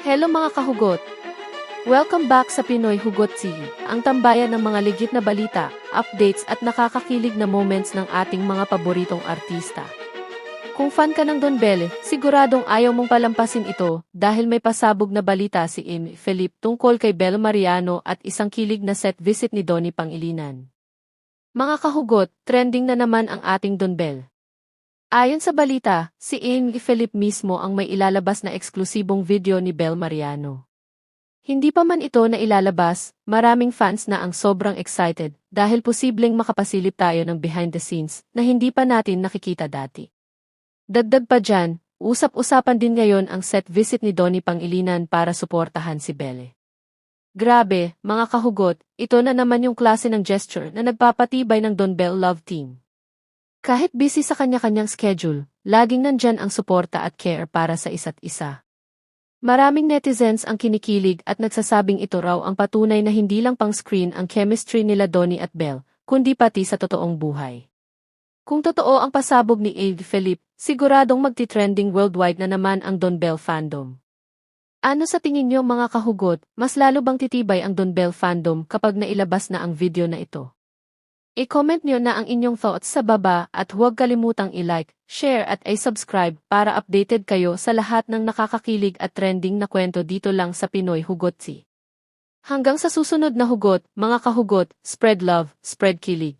Hello mga kahugot! Welcome back sa Pinoy Hugot TV, ang tambayan ng mga legit na balita, updates at nakakakilig na moments ng ating mga paboritong artista. Kung fan ka ng Don Bell, siguradong ayaw mong palampasin ito dahil may pasabog na balita si Amy Philip tungkol kay Bel Mariano at isang kilig na set visit ni Donnie Pangilinan. Mga kahugot, trending na naman ang ating Don Bell. Ayon sa balita, si Amy Philip mismo ang may ilalabas na eksklusibong video ni Bel Mariano. Hindi pa man ito na ilalabas, maraming fans na ang sobrang excited dahil posibleng makapasilip tayo ng behind the scenes na hindi pa natin nakikita dati. Dagdag pa dyan, usap-usapan din ngayon ang set visit ni Donnie Pangilinan para suportahan si Belle. Grabe, mga kahugot, ito na naman yung klase ng gesture na nagpapatibay ng Don Bell Love Team. Kahit busy sa kanya-kanyang schedule, laging nandyan ang suporta at care para sa isa't isa. Maraming netizens ang kinikilig at nagsasabing ito raw ang patunay na hindi lang pang screen ang chemistry nila Donnie at Belle, kundi pati sa totoong buhay. Kung totoo ang pasabog ni Ave Philip, siguradong magti-trending worldwide na naman ang Don Bell fandom. Ano sa tingin niyo mga kahugot, mas lalo bang titibay ang Don Bell fandom kapag nailabas na ang video na ito? I-comment niyo na ang inyong thoughts sa baba at huwag kalimutang i-like, share at i-subscribe para updated kayo sa lahat ng nakakakilig at trending na kwento dito lang sa Pinoy Hugotsi. Hanggang sa susunod na hugot, mga kahugot, spread love, spread kilig.